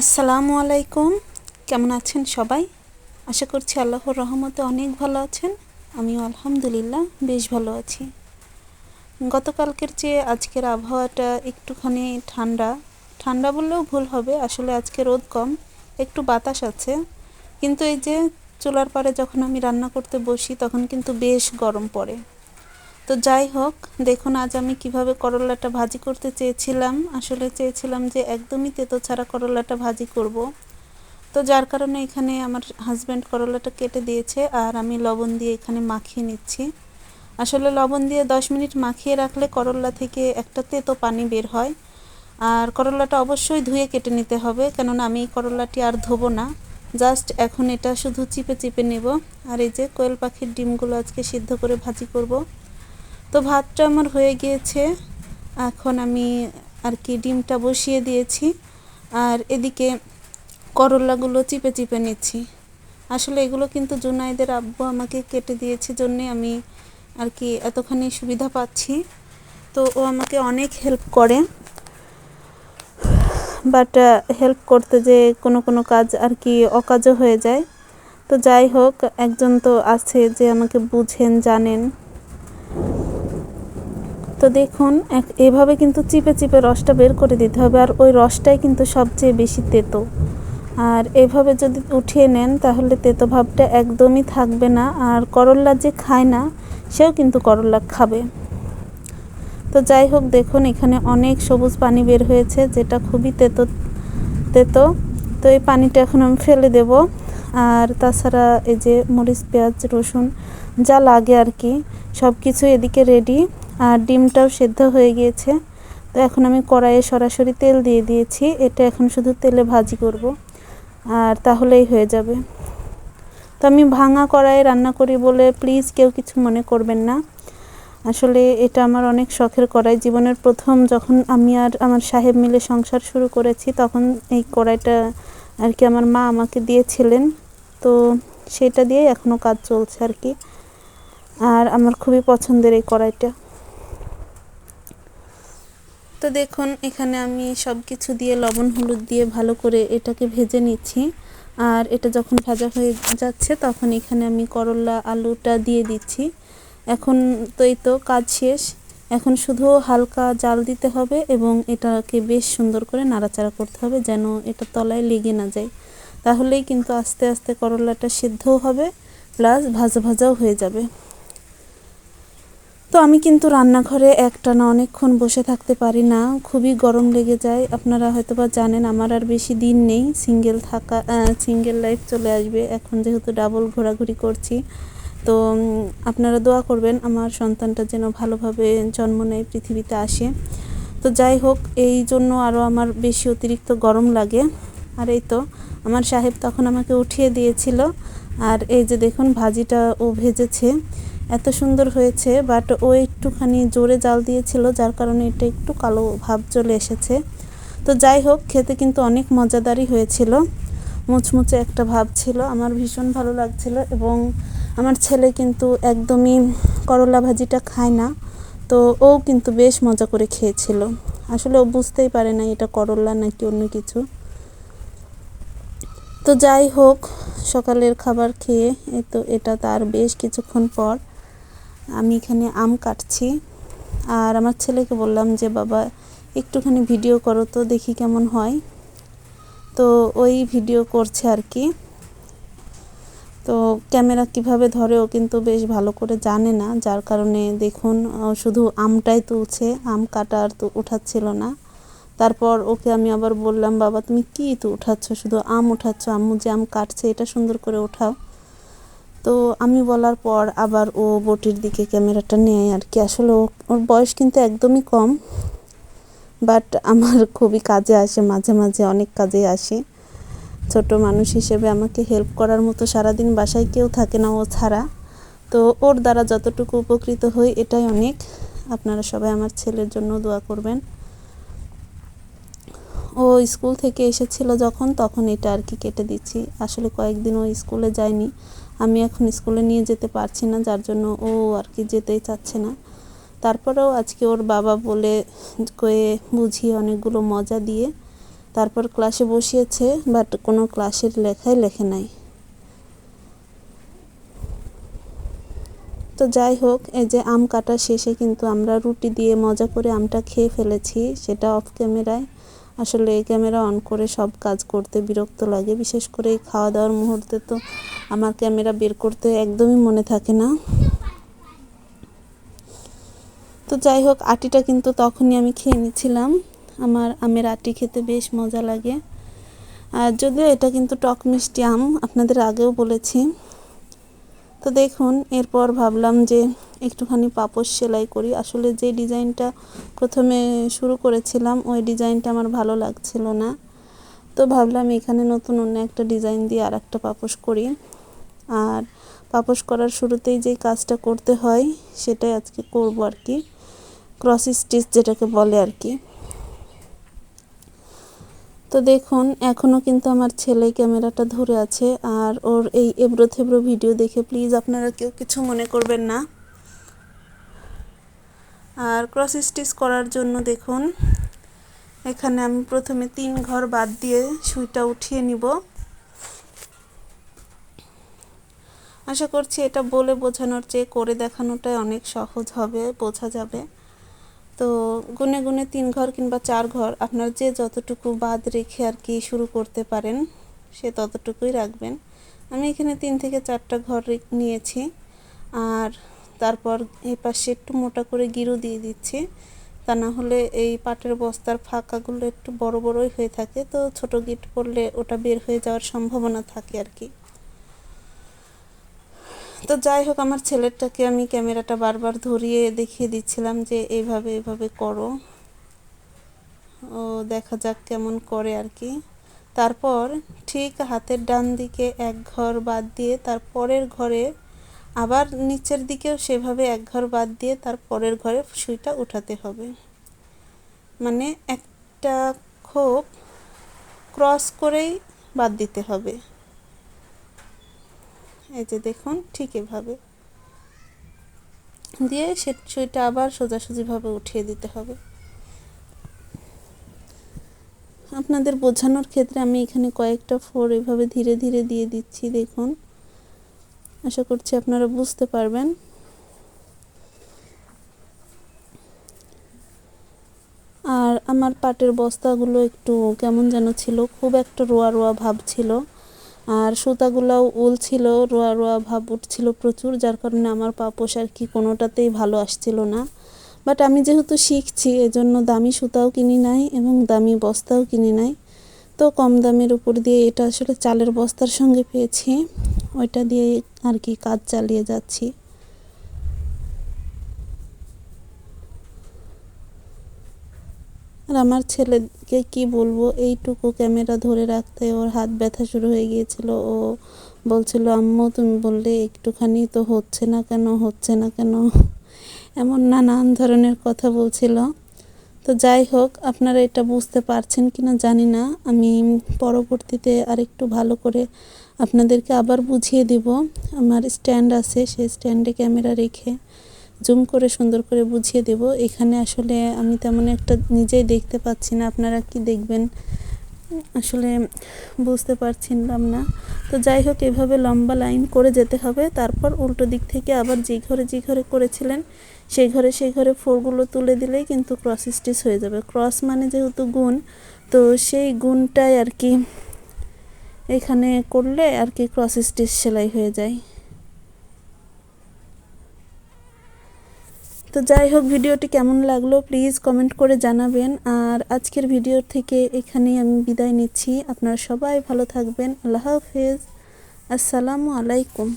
আসসালামু আলাইকুম। কেমন আছেন সবাই? আশা করছি আল্লাহর রহমতে অনেক ভালো আছেন। আমিও আলহামদুলিল্লাহ বেশ ভালো আছি। গতকালকের চেয়ে আজকের আবহাওয়াটা একটুখানি ঠান্ডা। ঠান্ডা বললেও ভুল হবে, আসলে আজকে রোদ কম, একটু বাতাস আছে। কিন্তু এই যে চুলার পাড়ে যখন আমি রান্না করতে বসি, তখন কিন্তু বেশ গরম পড়ে। তো যাই হোক, দেখুন আজ আমি কীভাবে করলাটা ভাজি করতে চেয়েছিলাম। আসলে চেয়েছিলাম যে একদমই তেতো ছাড়া করলাটা ভাজি করব। তো যার কারণে এখানে আমার হাজব্যান্ড করলাটা কেটে দিয়েছে আর আমি লবণ দিয়ে এখানে মাখিয়ে নিচ্ছি। আসলে লবণ দিয়ে দশ মিনিট মাখিয়ে রাখলে করলা থেকে একটা তেতো পানি বের হয়। আর করলাটা অবশ্যই ধুয়ে কেটে নিতে হবে, কেননা আমি এই করলাটি আর ধোবো না। জাস্ট এখন এটা শুধু চিপে চিপে নেব। আর এই যে কোয়েল পাখির ডিমগুলো আজকে সিদ্ধ করে ভাজি করব। তো ভাতটা আমার হয়ে গিয়েছে। এখন আমি আর কি ডিমটা বসিয়ে দিয়েছি। আর এদিকে করলাগুলো চিপে চিপে নিচ্ছি। আসলে এগুলো কিন্তু জুনাইদের আব্বু আমাকে কেটে দিয়েছে জন্যে আমি আর কি এতখানি সুবিধা পাচ্ছি। তো ও আমাকে অনেক হেল্প করে। বাট হেল্প করতে যে কোনো কোনো কাজ আর কি অকাজও হয়ে যায়। তো যাই হোক, একজন তো আছে যে আমাকে বুঝেন, জানেন। তো দেখুন এভাবে কিন্তু চিপে চিপে রসটা বের করে দিতে হবে, আর ওই রসটাই কিন্তু সবচেয়ে বেশি তেতো। আর এভাবে যদি উঠিয়ে নেন, তাহলে তেতো ভাবটা একদমই থাকবে না, আর করল্লা যে খায় না, সেও কিন্তু করল্লা খাবে। তো যাই হোক, দেখুন, এখানে অনেক সবুজ পানি বের হয়েছে, যেটা খুবই তেতো তেতো। তো এই পানিটা এখন আমি ফেলে দেব, আর তাছাড়া এই যে মরিচ, পেঁয়াজ, রসুন, যা লাগে আর কি সব কিছু এদিকে রেডি আর ডিমটাও সেদ্ধ হয়ে গিয়েছে। তো এখন আমি কড়াইয়ে সরাসরি তেল দিয়ে দিয়েছি। এটা এখন শুধু তেলে ভাজি করব। আর তাহলেই হয়ে যাবে। তো আমি ভাঙা কড়াইয়ে রান্না করি বলে প্লিজ কেউ কিছু মনে করবেন না। আসলে এটা আমার অনেক শখের কড়াই। জীবনের প্রথম যখন আমি আর আমার সাহেব মিলে সংসার শুরু করেছি, তখন এই কড়াইটা আর কি আমার মা আমাকে দিয়েছিলেন। তো সেটা দিয়ে এখনও কাজ চলছে আর কি। আর আমার খুবই পছন্দের এই কড়াইটা। তো দেখুন, এখানে আমি সব কিছু দিয়ে লবণ, হলুদ দিয়ে ভালো করে এটাকে ভেজে নিচ্ছি। আর এটা যখন ভাজা হয়ে যাচ্ছে, তখন এখানে আমি করলা, আলুটা দিয়ে দিচ্ছি। এখন তো এই তো কাজ শেষ। এখন শুধু হালকা জাল দিতে হবে এবং এটাকে বেশ সুন্দর করে নাড়াচাড়া করতে হবে যেন এটা তলায় লেগে না যায়। তাহলেই কিন্তু আস্তে আস্তে করলাটা সিদ্ধও হবে, প্লাস ভাজা ভাজাও হয়ে যাবে। আমি কিন্তু রান্নাঘরে একটানা অনেকক্ষণ বসে থাকতে পারি না। খুবই গরম লেগে যায়। আপনারা হয়তো বা জানেন, আমার আর বেশি দিন নেই। সিঙ্গেল থাকা সিঙ্গেল লাইফ চলে আসবে। এখন যেহেতু ডাবল ঘোরাঘুরি করছি। তো আপনারা দোয়া করবেন, আমার সন্তানটা যেন ভালোভাবে জন্ম নেয়, পৃথিবীতে আসে। তো যাই হোক, এই জন্য আরও আমার বেশি অতিরিক্ত গরম লাগে। আর এই তো, আমার সাহেব তখন আমাকে উঠিয়ে দিয়েছিল। আর এই যে দেখুন, ভাজিটা ও ভেজেছে। এত সুন্দর হয়েছে বাট ও একটুখানি জোরে জাল দিয়েছিল, যার কারণে এটা একটু কালো ভাব চলে এসেছে। তো যাই হোক, খেতে কিন্তু অনেক মজাদারই হয়েছিল। মুচমুচে একটা ভাব ছিল, আমার ভীষণ ভালো লাগছিল এবং আমার ছেলে কিন্তু একদমই করলা ভাজিটা খায় না, তো ও কিন্তু বেশ মজা করে খেয়েছিল। আসলে ও বুঝতেই পারে না এটা করলা নাকি অন্য কিছু। তো যাই হোক, সকালের খাবার খেয়ে এই তো এটা তার বেশ কিছুক্ষণ পর আমি এখানে আম কাটছি। আর আমার ছেলেকে বললাম যে, বাবা, একটুখানি ভিডিও করো তো, দেখি কেমন হয়। তো ওই ভিডিও করছে আর কি। তো ক্যামেরা কীভাবে ধরেও কিন্তু বেশ ভালো করে জানে না। যার কারণে দেখুন শুধু আমটাই তুলছে, আম কাটা আর তো উঠাচ্ছিল না। তারপর ওকে আমি আবার বললাম, বাবা, তুমি কি তো উঠাচ্ছ? শুধু আম উঠাচ্ছ, আম্মু যে আম কাটছে, এটা সুন্দর করে ওঠাও তো আমি বলার পর আবার ও বটির দিকে ক্যামেরাটা নেয় আর কি। আসলে ওর বয়স কিন্তু একদমই কম বাট আমার খুবই কাজে আসে, মাঝে মাঝে অনেক কাজে আসে। ছোট মানুষ হিসেবে আমাকে হেল্প করার মতো সারাদিন বাসায় কেউ থাকে না ও ছাড়া। তো ওর দ্বারা যতটুকু উপকৃত হই এটাই অনেক। আপনারা সবাই আমার ছেলের জন্য দোয়া করবেন। ও স্কুল থেকে এসেছিল যখন, তখন এটা আর কি কেটে দিচ্ছি। আসলে কয়েকদিন ও স্কুলে যায়নি। আমি এখন স্কুলে নিয়ে যেতে পারছি না, যার জন্য ও আর কি যেতেই চাচ্ছে না। তারপরেও আজকে ওর বাবা বলে কয়ে বুঝিয়ে অনেকগুলো মজা দিয়ে তারপর ক্লাসে বসিয়েছে, বাট কোনো ক্লাসের লেখাই লেখে নাই। তো যাই হোক, এই যে আম কাটা শেষে কিন্তু আমরা রুটি দিয়ে মজা করে আমটা খেয়ে ফেলেছি, সেটা অফ ক্যামেরায়। আসলে এই ক্যামেরা অন করে সব কাজ করতে বিরক্ত লাগে, বিশেষ করে এই খাওয়া দাওয়ার মুহূর্তে তো আমার ক্যামেরা বের করতে একদমই মনে থাকে না। তো যাই হোক, আটিটা কিন্তু তখনই আমি খেয়ে নিচ্ছিলাম। আমার আমের আটি খেতে বেশ মজা লাগে। আর যদিও এটা কিন্তু টক মিষ্টি আম, আপনাদের আগেও বলেছি। তো দেখুন, এরপর ভাবলাম যে একটুখানি পাপোশ সেলাই করি। আসলে যে ডিজাইনটা প্রথমে শুরু করেছিলাম, ওই ডিজাইনটা আমার ভালো লাগছিল না। তো ভাবলাম এখানে নতুন অন্য একটা ডিজাইন দিয়ে আর একটা পাপোশ করি। আর পাপোশ করার শুরুতেই যে কাজটা করতে হয়, সেটাই আজকে করব আর কি। ক্রস স্টিচ যেটাকে বলে আর কি। তো দেখুন এখনও কিন্তু আমার ছেলে ক্যামেরাটা ধরে আছে আর ওর এই এবড়ো থেবড়ো ভিডিও দেখে প্লিজ আপনারা কেউ কিছু মনে করবেন না। আর ক্রস স্টিচ করার জন্য দেখুন, এখানে আমি প্রথমে তিন ঘর বাদ দিয়ে সুইটা উঠিয়ে নিব। আশা করছি এটা বলে বোঝানোর চেয়ে করে দেখানোটাই অনেক সহজ হবে, বোঝা যাবে। তো গুনে গুনে তিন ঘর কিংবা চার ঘর আপনার যে যতটুকু বাদ রেখে আর কি শুরু করতে পারেন, সে ততটুকুই রাখবেন। আমি এখানে তিন থেকে চারটা ঘর নিয়েছি আর তারপর এই পাশে একটু মোটা করে গিরু দিয়ে দিচ্ছি। তা না হলে এই পাটের বস্তার ফাঁকাগুলো একটু বড় বড়ই হয়ে থাকে, তো ছোট গিট পড়লে ওটা বের হয়ে যাওয়ার সম্ভাবনা থাকে আর কি। তো যাই হোক, আমার ছেলেটাকে আমি ক্যামেরাটা বারবার ধরিয়ে দেখিয়ে দিচ্ছিলাম যে এইভাবে এভাবে করো। ও দেখা যাক কেমন করে আর কি। তারপর ঠিক হাতের ডান দিকে এক ঘর বাদ দিয়ে তার পরের ঘরে আবার নিচের দিকেও সেভাবে এক ঘর বাদ দিয়ে তার পরের ঘরে সুইটা উঠাতে হবে। মানে একটা খোপ ক্রস করেই বাদ দিতে হবে। এই যে দেখুন, ঠিক এভাবে। দিয়ে সে সুইটা আবার সোজাসুজিভাবে উঠিয়ে দিতে হবে। আপনাদের বোঝানোর ক্ষেত্রে আমি এখানে কয়েকটা ফোর এভাবে ধীরে ধীরে দিয়ে দিচ্ছি, দেখুন। আশা করছি আপনারা বুঝতে পারবেন। আর আমার পাটের বস্তাগুলো একটু কেমন যেন ছিল, খুব একটা রোয়া রোয়া ভাব ছিল। আর সুতাগুলাও উল ছিল, রোয়া রোয়া ভাব উঠছিল প্রচুর, যার কারণে আমার পা পোশার কি কোনোটাতেই ভালো আসছিল না। বাট আমি যেহেতু শিখছি, এজন্য দামি সুতাও কিনি নাই এবং দামি বস্তাও কিনি নাই। তো কম দামের উপর দিয়ে এটা আসলে চালের বস্তার সঙ্গে পেয়েছি। ওইটা দিয়ে আর কি কাজ চালিয়ে যাচ্ছি। আর আমার ছেলেকে কি বলব? এইটুকু ক্যামেরা ধরে রাখতে ওর হাত ব্যথা শুরু হয়ে গিয়েছিল। ও বলছিল, আম্মু, তুমি বললে একটুখানি তো হচ্ছে না কেন? হচ্ছে না কেন? এমন নানান ধরনের কথা বলছিল। তো যাই হোক, আপনারা এটা বুঝতে পারছেন কি না জানি না। আমি পরবর্তীতে আর একটু ভালো করে আপনাদেরকে আবার বুঝিয়ে দিব। আমার স্ট্যান্ড আছে, সেই স্ট্যান্ডে ক্যামেরা রেখে। জুম করে সুন্দর করে বুঝিয়ে দেব। এখানে আসলে আমি তেমন একটা নিজেই দেখতে পাচ্ছি না। আপনারা কি দেখবেন? আসলে বুঝতে পারছিলাম না। তো যাই হোক, এভাবে লম্বা লাইন করে যেতে হবে। তারপর উল্টো দিক থেকে আবার যে ঘরে যে ঘরে করেছিলেন সেই ঘরে সেই ঘরে ফোরগুলো তুলে দিলেই কিন্তু ক্রস স্টিচ হয়ে যাবে। ক্রস মানে যেহেতু গুণ, তো সেই গুণটাই আর কি এখানে করলে আর কি ক্রস স্টিচ সেলাই হয়ে যায়। তো যাই হোক, ভিডিওটি কেমন লাগল প্লিজ কমেন্ট করে জানাবেন। আর আজকের ভিডিও থেকে এখানেই আমি বিদায় নিচ্ছি। আপনারা সবাই ভালো থাকবেন। আল্লাহ হাফেজ। আসসালামু আলাইকুম।